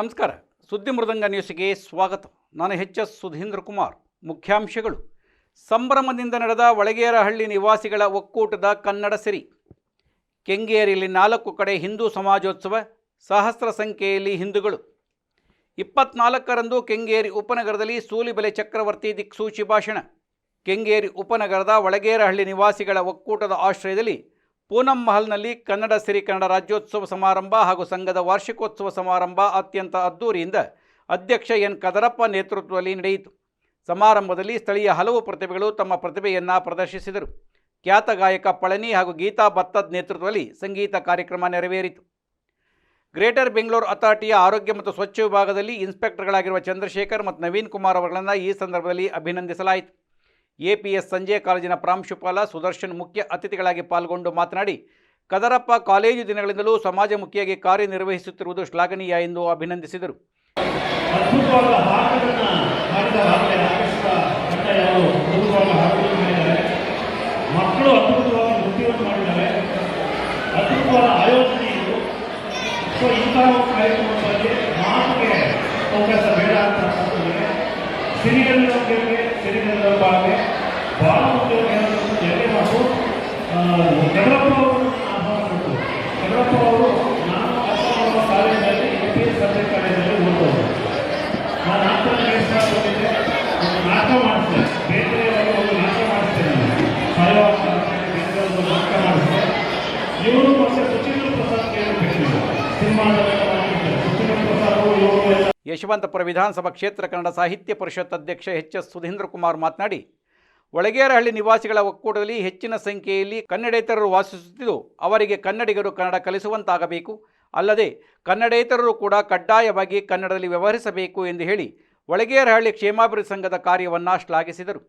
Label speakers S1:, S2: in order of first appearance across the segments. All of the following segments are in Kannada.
S1: ನಮಸ್ಕಾರ. ಸುದ್ದಿ ಮೃದಂಗ ನ್ಯೂಸ್ಗೆ ಸ್ವಾಗತ. ನಾನು ಎಚ್ ಎಸ್ ಸುಧೀಂದ್ರ ಕುಮಾರ್. ಮುಖ್ಯಾಂಶಗಳು. ಸಂಭ್ರಮದಿಂದ ನಡೆದ ಒಳಗೇರಹಳ್ಳಿ ನಿವಾಸಿಗಳ ಒಕ್ಕೂಟದ ಕನ್ನಡ ಸಿರಿ. ಕೆಂಗೇರಿಯಲ್ಲಿ ನಾಲ್ಕು ಕಡೆ ಹಿಂದೂ ಸಮಾಜೋತ್ಸವ, ಸಹಸ್ರ ಸಂಖ್ಯೆಯಲ್ಲಿ ಹಿಂದೂಗಳು. ಇಪ್ಪತ್ನಾಲ್ಕರಂದು ಕೆಂಗೇರಿ ಉಪನಗರದಲ್ಲಿ ಸೂಲಿಬೆಲೆ ಚಕ್ರವರ್ತಿ ದಿಕ್ಸೂಚಿ ಭಾಷಣ. ಕೆಂಗೇರಿ ಉಪನಗರದ ಒಳಗೇರಹಳ್ಳಿ ನಿವಾಸಿಗಳ ಒಕ್ಕೂಟದ ಆಶ್ರಯದಲ್ಲಿ ಪೂನಂ ಮಹಲ್ನಲ್ಲಿ ಕನ್ನಡ ಸಿರಿ ಕನ್ನಡ ರಾಜ್ಯೋತ್ಸವ ಸಮಾರಂಭ ಹಾಗೂ ಸಂಘದ ವಾರ್ಷಿಕೋತ್ಸವ ಸಮಾರಂಭ ಅತ್ಯಂತ ಅದ್ದೂರಿಯಿಂದ ಅಧ್ಯಕ್ಷ ಎನ್ ಕದರಪ್ಪ ನೇತೃತ್ವದಲ್ಲಿ ನಡೆಯಿತು. ಸಮಾರಂಭದಲ್ಲಿ ಸ್ಥಳೀಯ ಹಲವು ಪ್ರತಿಭೆಗಳು ತಮ್ಮ ಪ್ರತಿಭೆಯನ್ನು ಪ್ರದರ್ಶಿಸಿದರು. ಖ್ಯಾತ ಗಾಯಕ ಪಳನಿ ಹಾಗೂ ಗೀತಾ ಭತ್ತದ್ ನೇತೃತ್ವದಲ್ಲಿ ಸಂಗೀತ ಕಾರ್ಯಕ್ರಮ ನೆರವೇರಿತು. ಗ್ರೇಟರ್ ಬೆಂಗಳೂರು ಅಥಾರಿಟಿಯ ಆರೋಗ್ಯ ಮತ್ತು ಸ್ವಚ್ಛ ವಿಭಾಗದಲ್ಲಿ ಇನ್ಸ್ಪೆಕ್ಟರ್ಗಳಾಗಿರುವ ಚಂದ್ರಶೇಖರ್ ಮತ್ತು ನವೀನ್ ಕುಮಾರ್ ಅವರುಗಳನ್ನು ಈ ಸಂದರ್ಭದಲ್ಲಿ ಅಭಿನಂದಿಸಲಾಯಿತು. ಎಪಿಎಸ್ ಸಂಜೆ ಕಾಲೇಜಿನ ಪ್ರಾಂಶುಪಾಲ ಸುದರ್ಶನ್ ಮುಖ್ಯ ಅತಿಥಿಗಳಾಗಿ ಪಾಲ್ಗೊಂಡು ಮಾತನಾಡಿ, ಕದರಪ್ಪ ಕಾಲೇಜು ದಿನಗಳಿಂದಲೂ ಸಮಾಜಮುಖಿಯಾಗಿ ಕಾರ್ಯನಿರ್ವಹಿಸುತ್ತಿರುವುದು ಶ್ಲಾಘನೀಯ ಎಂದು ಅಭಿನಂದಿಸಿದರು.
S2: ಮಕ್ಕಳು ಮಾತಿಗೆ ಅವಕಾಶ జరిగిన భాగమే. బాల్ ఉద్యోగ మాకు డెవలప్
S1: ಯಶವಂತಪುರ ವಿಧಾನಸಭಾ ಕ್ಷೇತ್ರ ಕನ್ನಡ ಸಾಹಿತ್ಯ ಪರಿಷತ್ ಅಧ್ಯಕ್ಷ ಎಚ್ ಎಸ್ ಸುಧೀಂದ್ರ ಕುಮಾರ್ ಮಾತನಾಡಿ, ಒಳಗೇರಹಳ್ಳಿ ನಿವಾಸಿಗಳ ಒಕ್ಕೂಟದಲ್ಲಿ ಹೆಚ್ಚಿನ ಸಂಖ್ಯೆಯಲ್ಲಿ ಕನ್ನಡೇತರರು ವಾಸಿಸುತ್ತಿದ್ದು, ಅವರಿಗೆ ಕನ್ನಡಿಗರು ಕನ್ನಡ ಕಲಿಸುವಂತಾಗಬೇಕು. ಅಲ್ಲದೆ ಕನ್ನಡೇತರರು ಕೂಡ ಕಡ್ಡಾಯವಾಗಿ ಕನ್ನಡದಲ್ಲಿ ವ್ಯವಹರಿಸಬೇಕು ಎಂದು ಹೇಳಿ ಒಳಗೇರಹಳ್ಳಿ ಕ್ಷೇಮಾಭಿವೃದ್ಧಿ ಸಂಘದ ಕಾರ್ಯವನ್ನು ಶ್ಲಾಘಿಸಿದರು.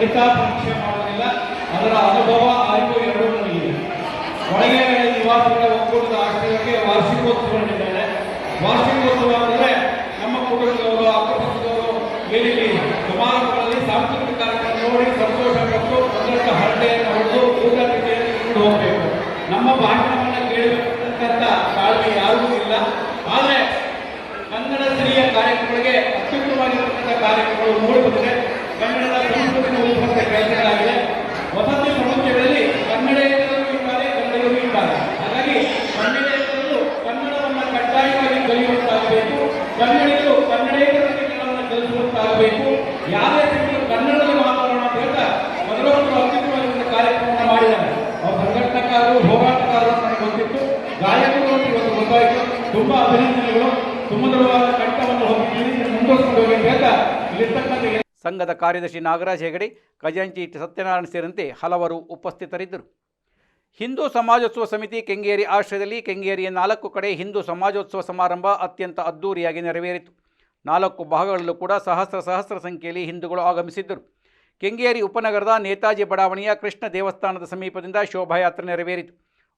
S2: ನಿವಾಸಿಗಳ ವಾರ್ಷಿಕೋತ್ಸವ ಇಲ್ಲಿ ಸಮಾರಂಭಗಳಲ್ಲಿ ಸಾಂಸ್ಕೃತಿಕ ಕಾರ್ಯಕ್ರಮ ನೋಡಿ ಸಂತೋಷಪಟ್ಟು ಒಂದೊಂದು ಹರಟೆಯನ್ನು ಹೊಡೆದು ತಿಂಡಿಯನ್ನು ತಿಂದು ಹೋಗಬೇಕು. ನಮ್ಮ ಭಾಷಣವನ್ನು ಕೇಳಬೇಕಂತ ತಾಳ್ಮೆ ಯಾರಿಗೂ ಇಲ್ಲ. ಆದರೆ ಕನ್ನಡ ಸ್ತ್ರೀಯ ಕಾರ್ಯಕ್ರಮಗಳಿಗೆ ಅತ್ಯುತ್ತಮವಾಗಿರತಕ್ಕಂಥ ಕಾರ್ಯಕ್ರಮಗಳು ಮೂಡಿ ಬಂದಿದೆ ಕನ್ನಡದ ಸಂಸ್ಕೃತಿ ಉಳಿಸುವಂಥ ಕೆಲಸಗಳಾಗಿದೆ ವಸತಿ ಸಮುಚ್ಚಯಗಳಲ್ಲಿ ಕನ್ನಡೇತರರು
S1: ಸಂಘದ ಕಾರ್ಯದರ್ಶಿ ನಾಗರಾಜ್ ಹೆಗಡೆ, ಖಜಾಂಚಿ ಸತ್ಯನಾರಾಯಣ ಸೇರಿದಂತೆ ಹಲವರು ಉಪಸ್ಥಿತರಿದ್ದರು. ಹಿಂದೂ ಸಮಾಜೋತ್ಸವ ಸಮಿತಿ ಕೆಂಗೇರಿ ಆಶ್ರಯದಲ್ಲಿ ಕೆಂಗೇರಿಯ ನಾಲ್ಕು ಕಡೆ ಹಿಂದೂ ಸಮಾಜೋತ್ಸವ ಸಮಾರಂಭ ಅತ್ಯಂತ ಅದ್ದೂರಿಯಾಗಿ ನೆರವೇರಿತು. ನಾಲ್ಕು ಭಾಗಗಳಲ್ಲೂ ಕೂಡ ಸಹಸ್ರ ಸಹಸ್ರ ಸಂಖ್ಯೆಯಲ್ಲಿ ಹಿಂದೂಗಳು ಆಗಮಿಸಿದ್ದರು. ಕೆಂಗೇರಿ ಉಪನಗರದ ನೇತಾಜಿ ಬಡಾವಣೆಯ ಕೃಷ್ಣ ದೇವಸ್ಥಾನದ ಸಮೀಪದಿಂದ ಶೋಭಾಯಾತ್ರೆ ನೆರವೇರಿತು.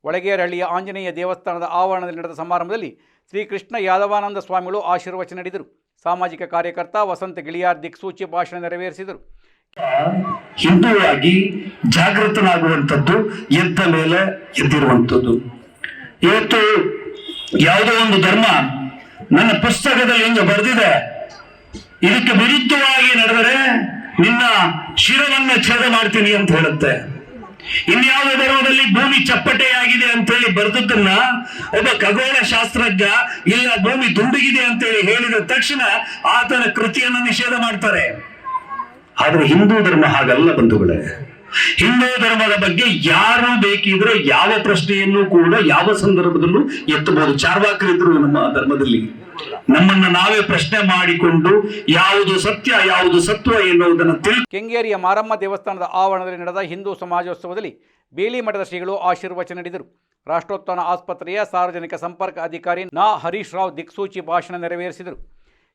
S1: ಒಳಗೇರಹಳ್ಳಿಯ ಆಂಜನೇಯ ದೇವಸ್ಥಾನದ ಆವರಣದಲ್ಲಿ ನಡೆದ ಸಮಾರಂಭದಲ್ಲಿ ಶ್ರೀ ಕೃಷ್ಣ ಯಾದವಾನಂದ ಸ್ವಾಮಿಗಳು ಆಶೀರ್ವಚನ ನೀಡಿದರು. ಸಾಮಾಜಿಕ ಕಾರ್ಯಕರ್ತ ವಸಂತ ಗಿಳಿಯಾರ್ ದಿಕ್ಸೂಚಿ ಭಾಷಣ ನೆರವೇರಿಸಿದರು.
S3: ಹಿಂದೂವಾಗಿ ಜಾಗೃತನಾಗುವಂಥದ್ದು ಎದ್ದ ಮೇಲೆ ಎದ್ದಿರುವಂಥದ್ದು. ಇವತ್ತು ಯಾವುದೋ ಒಂದು ಧರ್ಮ ನನ್ನ ಪುಸ್ತಕದಲ್ಲಿ ಹಿಂಗೆ ಬರೆದಿದೆ. ಇದಕ್ಕೆ ವಿರುದ್ಧವಾಗಿ ನಡೆದರೆ ನಿನ್ನ ಶಿರವನ್ನ ಛೇದ ಮಾಡ್ತೀನಿ ಅಂತ ಹೇಳುತ್ತೆ. ಇನ್ಯಾವುದೋ ಧರ್ಮದಲ್ಲಿ ಭೂಮಿ ಚಪ್ಪಟೆಯಾಗಿದೆ ಅಂತೇಳಿ ಬರೆದದ್ದನ್ನ ಒಬ್ಬ ಖಗೋಳ ಶಾಸ್ತ್ರಜ್ಞ ಇಲ್ಲ ಭೂಮಿ ದುಂಡುಗಿದೆ ಅಂತೇಳಿ ಹೇಳಿದ ತಕ್ಷಣ ಆತನ ಕೃತಿಯನ್ನು ನಿಷೇಧ ಮಾಡ್ತಾರೆ. ಆದ್ರೆ ಹಿಂದೂ ಧರ್ಮ ಹಾಗಲ್ಲ ಬಂಧುಗಳೇ. ಹಿಂದೂ ಧರ್ಮದ ಬಗ್ಗೆ ಯಾರು ಬೇಕಿದ್ರೆ ಯಾವ ಪ್ರಶ್ನೆಯನ್ನು ಕೂಡ ಯಾವ ಸಂದರ್ಭದಲ್ಲೂ ಎತ್ತಬಹುದು. ಚಾರ್ವಾಕರಿದ್ರು ನಮ್ಮ ಧರ್ಮದಲ್ಲಿ. ನಮ್ಮನ್ನ ನಾವೇ ಪ್ರಶ್ನೆ ಮಾಡಿಕೊಂಡು ಯಾವುದು ಸತ್ಯ, ಯಾವುದು ಸತ್ವ ಎನ್ನುವುದನ್ನು ತಿಳಿ
S1: ಕೆಂಗೇರಿಯ ಮಾರಮ್ಮ ದೇವಸ್ಥಾನದ ಆವರಣದಲ್ಲಿ ನಡೆದ ಹಿಂದೂ ಸಮಾಜೋತ್ಸವದಲ್ಲಿ ಬೇಲಿ ಮಠದ ಶ್ರೀಗಳು ಆಶೀರ್ವಚನ ನೀಡಿದರು. ರಾಷ್ಟ್ರೋತ್ಥಾನ ಆಸ್ಪತ್ರೆಯ ಸಾರ್ವಜನಿಕ ಸಂಪರ್ಕ ಅಧಿಕಾರಿ ನಾ. ಹರೀಶ್ ರಾವ್ ದಿಕ್ಸೂಚಿ ಭಾಷಣ ನೆರವೇರಿಸಿದರು.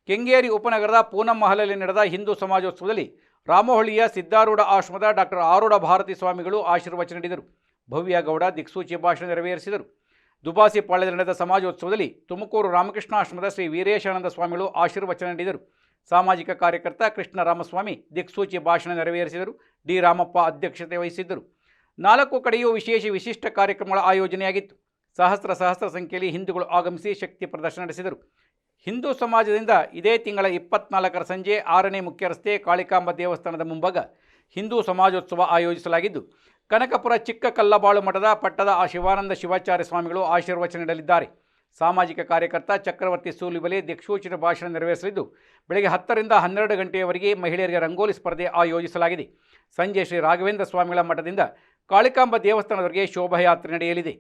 S1: ಕೆಂಗೇರಿ ಉಪನಗರದ ಪೂನಂ ಮಹಲಲ್ಲಿ ನಡೆದ ಹಿಂದೂ ಸಮಾಜೋತ್ಸವದಲ್ಲಿ ರಾಮಹಳ್ಳಿಯ ಸಿದ್ಧಾರೂಢ ಆಶ್ರಮದ ಡಾಕ್ಟರ್ ಆರೂಢ ಭಾರತಿ ಸ್ವಾಮಿಗಳು ಆಶೀರ್ವಚನ ನೀಡಿದರು. ಭವ್ಯ ಗೌಡ ದಿಕ್ಸೂಚಿ ಭಾಷಣ ನೆರವೇರಿಸಿದರು. ದುಬಾಸಿ ಪಾಳ್ಯದಲ್ಲಿ ನಡೆದ ಸಮಾಜೋತ್ಸವದಲ್ಲಿ ತುಮಕೂರು ರಾಮಕೃಷ್ಣ ಆಶ್ರಮದ ಶ್ರೀ ವೀರೇಶಾನಂದ ಸ್ವಾಮಿಗಳು ಆಶೀರ್ವಚನ ನೀಡಿದರು. ಸಾಮಾಜಿಕ ಕಾರ್ಯಕರ್ತ ಕೃಷ್ಣ ರಾಮಸ್ವಾಮಿ ದಿಕ್ಸೂಚಿ ಭಾಷಣ ನೆರವೇರಿಸಿದರು. ಡಿ ರಾಮಪ್ಪ ಅಧ್ಯಕ್ಷತೆ ವಹಿಸಿದ್ದರು. ನಾಲ್ಕು ಕಡೆಯೂ ವಿಶೇಷ ವಿಶಿಷ್ಟ ಕಾರ್ಯಕ್ರಮಗಳ ಆಯೋಜನೆಯಾಗಿತ್ತು. ಸಹಸ್ರ ಸಹಸ್ರ ಸಂಖ್ಯೆಯಲ್ಲಿ ಹಿಂದೂಗಳು ಆಗಮಿಸಿ ಶಕ್ತಿ ಪ್ರದರ್ಶನ ನಡೆಸಿದರು. ಹಿಂದೂ ಸಮಾಜದಿಂದ ಇದೇ ತಿಂಗಳ ಇಪ್ಪತ್ನಾಲ್ಕರ ಸಂಜೆ ಆರನೇ ಮುಖ್ಯ ರಸ್ತೆ ಕಾಳಿಕಾಂಬ ದೇವಸ್ಥಾನದ ಮುಂಭಾಗ ಹಿಂದೂ ಸಮಾಜೋತ್ಸವ ಆಯೋಜಿಸಲಾಗಿದ್ದು ಕನಕಪುರ ಚಿಕ್ಕ ಕಲ್ಲಬಾಳು ಮಠದ ಪಟ್ಟದ ಆ ಶಿವಾನಂದ ಶಿವಾಚಾರ್ಯ ಸ್ವಾಮಿಗಳು ಆಶೀರ್ವಚನ ನೀಡಲಿದ್ದಾರೆ. ಸಾಮಾಜಿಕ ಕಾರ್ಯಕರ್ತ ಚಕ್ರವರ್ತಿ ಸೂಲಿಬಲಿ ದಿಕ್ಷೂಚಿತ ಭಾಷಣ ನೆರವೇರಿಸಲಿದ್ದು, ಬೆಳಗ್ಗೆ ಹತ್ತರಿಂದ ಹನ್ನೆರಡು ಗಂಟೆಯವರೆಗೆ ಮಹಿಳೆಯರಿಗೆ ರಂಗೋಲಿ ಸ್ಪರ್ಧೆ ಆಯೋಜಿಸಲಾಗಿದೆ. ಸಂಜೆ ಶ್ರೀ ರಾಘವೇಂದ್ರ ಸ್ವಾಮಿಗಳ ಮಠದಿಂದ ಕಾಳಿಕಾಂಬ ದೇವಸ್ಥಾನದವರೆಗೆ ಶೋಭಾಯಾತ್ರೆ ನಡೆಯಲಿದೆ.